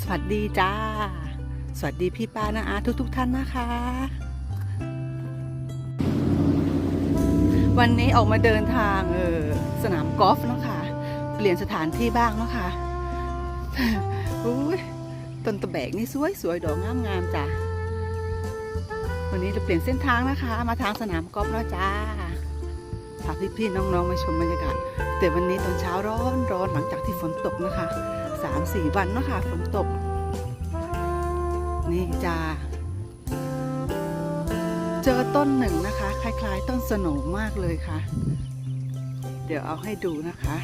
สวัสดีจ้า สวัสดีพี่ป้านะอาทุกทุกๆท่านนะคะ วันนี้ออกมาเดินทางเออสนามกอล์ฟเนาะค่ะ เปลี่ยนสถานที่บ้างเนาะค่ะอุ้ยต้นตะแบกนี่สวยสวยดอกงามงามจ้ะวันนี้จะเปลี่ยนเส้นทางนะคะ มาทางสนามกอล์ฟแล้วจ้าพาพี่ๆน้องๆมาชมบรรยากาศแต่วันนี้ตอนเช้าร้อนร้อนหลังจากที่ฝนตกนะคะ สามสี่วันเนาะค่ะฝนตก นี่จ้าเจอต้นหนึ่งนะคะ คล้าย ๆ ต้นสนมากเลยค่ะ เดี๋ยวเอาให้ดูนะคะ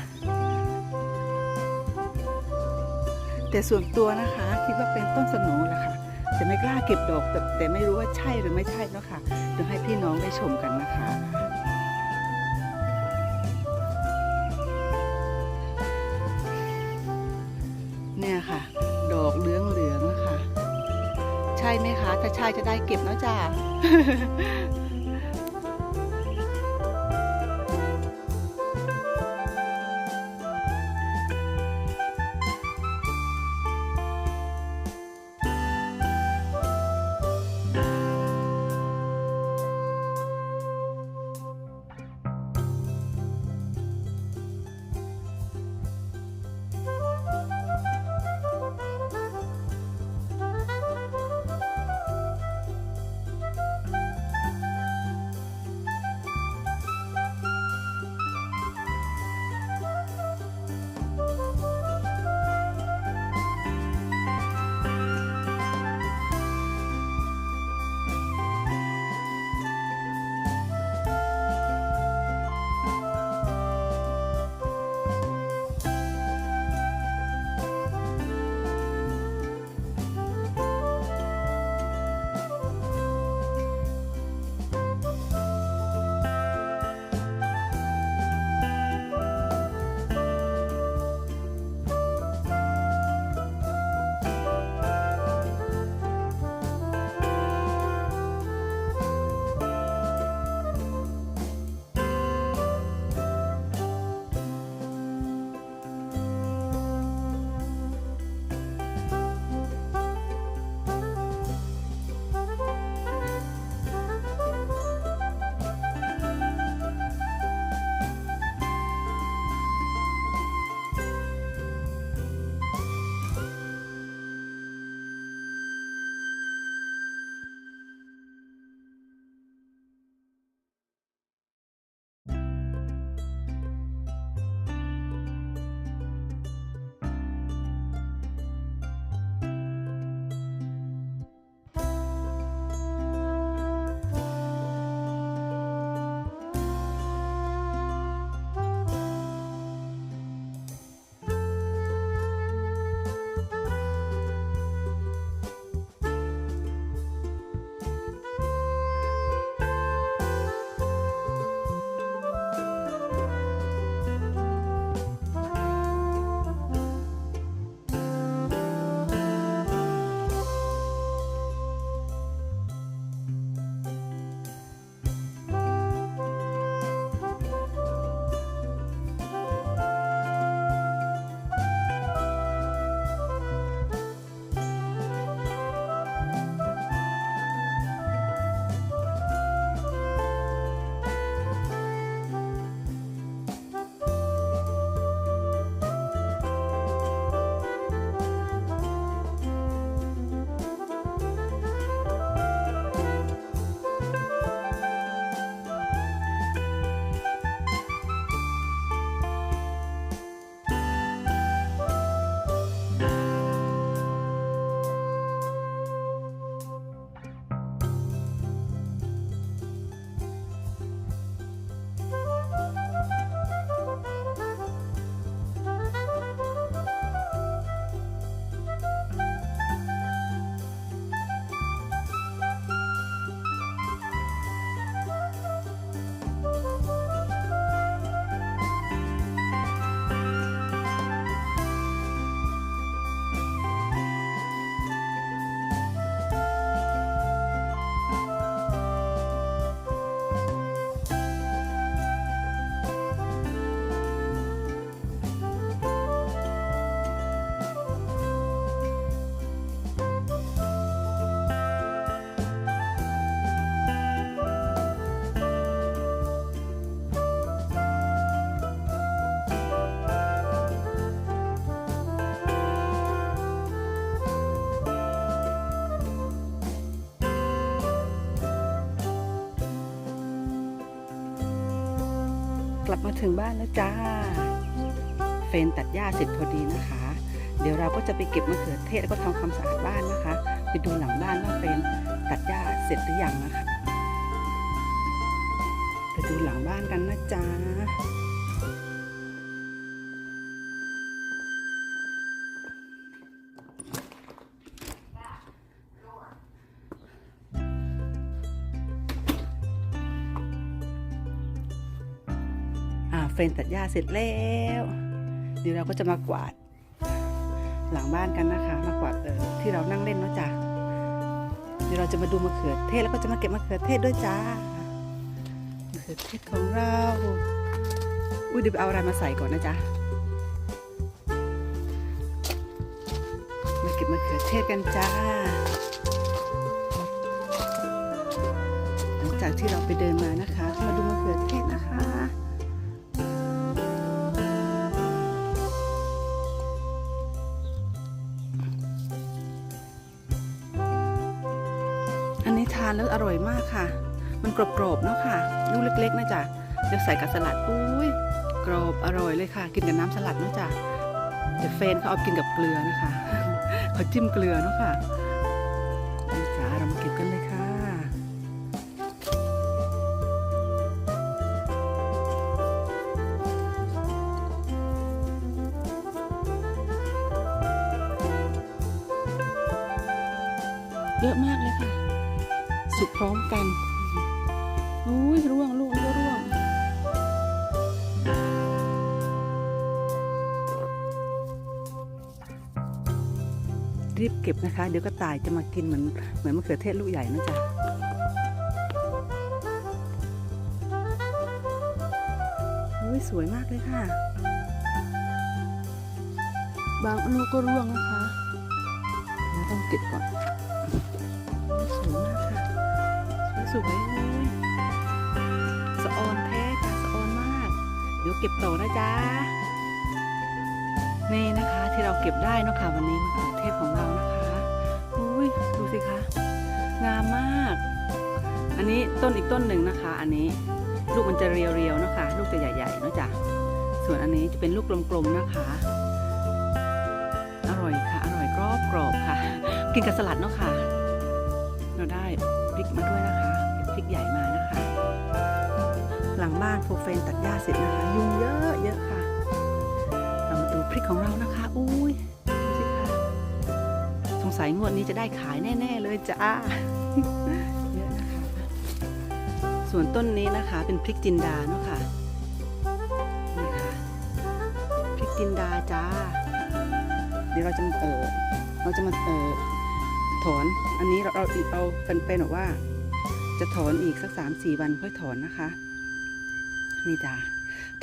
แต่ส่วนตัวนะคะคิดว่าเป็นต้นสโหนแหละค่ะแต่ไม่กล้าเก็บดอกแต่แต่ไม่รู้ว่าใช่หรือไม่ใช่เนาะค่ะเดี๋ยวให้พี่น้องได้ชมกันนะคะ ชายจะได้เก็บนะจ้า กลับมาถึงบ้านแล้วจ้า เฟนตัดหญ้าเสร็จพอดีนะคะ เดี๋ยวเราก็จะไปเก็บมะเขือเทศแล้วก็ทำความสะอาดบ้านนะคะ ไปดูหลังบ้านว่าเฟนตัดหญ้าเสร็จหรือยังนะคะ ไปดูหลังบ้านกันนะจ๊ะ เฟรนตัดหญ้าเสร็จแล้วเดี๋ยวเราก็จะมากวาด หลังบ้านกันนะคะ มากวาดเออที่เรานั่งเล่นเนาะจ้ะเดี๋ยวเราจะมาดูมะเขือเทศแล้วก็จะมาเก็บมะเขือเทศด้วยจ้ามะเขือเทศของเราอุ้ยเดี๋ยวไปเอาอะไรมาใส่ก่อนนะจ๊ะมาเก็บมะเขือเทศกันจ้าหลังจากที่เราไปเดินมานะคะานแล้วอร่อยมากค่ะ มันกรอบๆเนาะค่ะลูกเล็กๆนะจ๊ะเดี๋ยวใส่กับสลัดอุ้ยกรอบอร่อยเลยค่ะ กินกับน้ำสลัดเนาะจ๊ะเดี๋ยวเฟนเขาเอากินกับเกลือนะคะเขาจิ้มเกลือเนาะค่ะนี่จ้าเรามาเก็บกันเลยค่ะเยอะมากเลยค่ะ สุกพร้อมกันอุ้ยร่วงลูกนี่ก็ร่วง รีบเก็บนะคะ เดี๋ยวก็ตายจะมากินเหมือนเหมือนมะเขือเทศลูกใหญ่นะจ๊ะอุ้ยสวยมากเลยค่ะ บางอนุก็ร่วงนะคะเดี๋ยวต้องเก็บก่อน วยเลยสะออนแท้ค่ะสะออนมาก เดี๋ยวเก็บต่อนะจ๊ะนี่นะคะที่เราเก็บได้นะคะวันนี้มะเขือเทศของเรานะคะอุ้ยดูสิคะงามมาก อันนี้ต้นอีกต้นหนึ่งนะคะ อันนี้ลูกมันจะเรียวๆนะคะ ลูกจะใหญ่ๆเนาะจ้ะส่วนอันนี้จะเป็นลูกกลมๆนะคะ อร่อยค่ะ อร่อยกรอบกรอบๆค่ะ กินกับสลัดเนาะค่ะ เราได้พริกมาด้วยนะคะ พริกใหญ่มานะคะ หลังบ้านโฟเฟนตัดหญ้าเสร็จนะคะ ยุงเยอะเยอะค่ะ เรามาดูพริกของเรานะคะ อุ้ยสิคะสงสัยงวดนี้จะได้ขายแน่ ๆ เลยจ้าเยอะนะคะ ส่วนต้นนี้นะคะเป็นพริกจินดาเนาะค่ะนี่ค่ะพริกจินดาจ้า เดี๋ยวเราจะเออเราจะมาเออถอนอันนี้เราเราเอาเป็นเป็นบอกว่า จะถอนอีกสักสามสี่วันค่อยถอนนะคะ นี่จ้ะ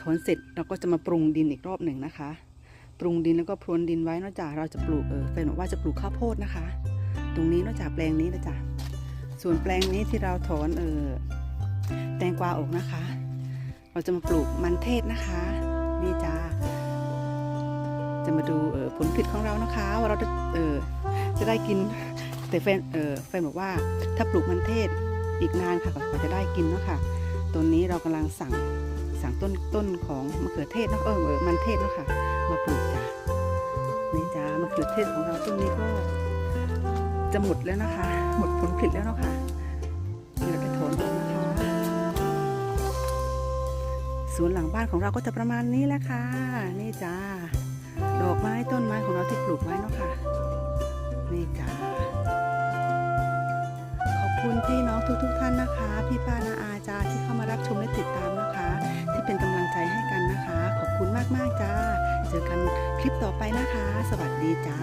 ถอนเสร็จเราก็จะมาปรุงดินอีกรอบหนึ่งนะคะ ปรุงดินแล้วก็พรวนดินไว้นอกจากเราจะปลูกเออเป็นบอกว่าจะปลูกข้าวโพดนะคะ ตรงนี้นอกจากแปลงนี้นะจ๊ะส่วนแปลงนี้ที่เราถอนเออแตงกวาออกนะคะ เราจะมาปลูกมันเทศนะคะ นี่จ้าจะมาดูเออผลผลิตของเรานะคะ ว่าเราจะเออจะได้กินแต่แฟนเออแฟนบอกว่าถ้าปลูกมันเทศ อีกนานค่ะกว่าจะได้กินเนาะค่ะตอนนี้เรากำลังสั่งสั่งต้นต้นของมะเขือเทศเนาะเออเออมันเทศเนาะค่ะมาปลูกจ้ะนี่จ้ามะเขือเทศของเราต้นนี้ก็จะหมดแล้วนะคะ หมดผลผลิตแล้วเนาะค่ะเดี๋ยวไปถอนออกนะคะสวนหลังบ้านของเราก็จะประมาณนี้แหละค่ะนี่จ้าดอกไม้ต้นไม้ของเราที่ปลูกไว้เนาะค่ะ พี่ป้านาอาจ้าที่เข้ามารับชมและติดตามนะคะ ที่เป็นกำลังใจให้กันนะคะ ขอบคุณมากๆจ้า เจอกันคลิปต่อไปนะคะ สวัสดีจ้า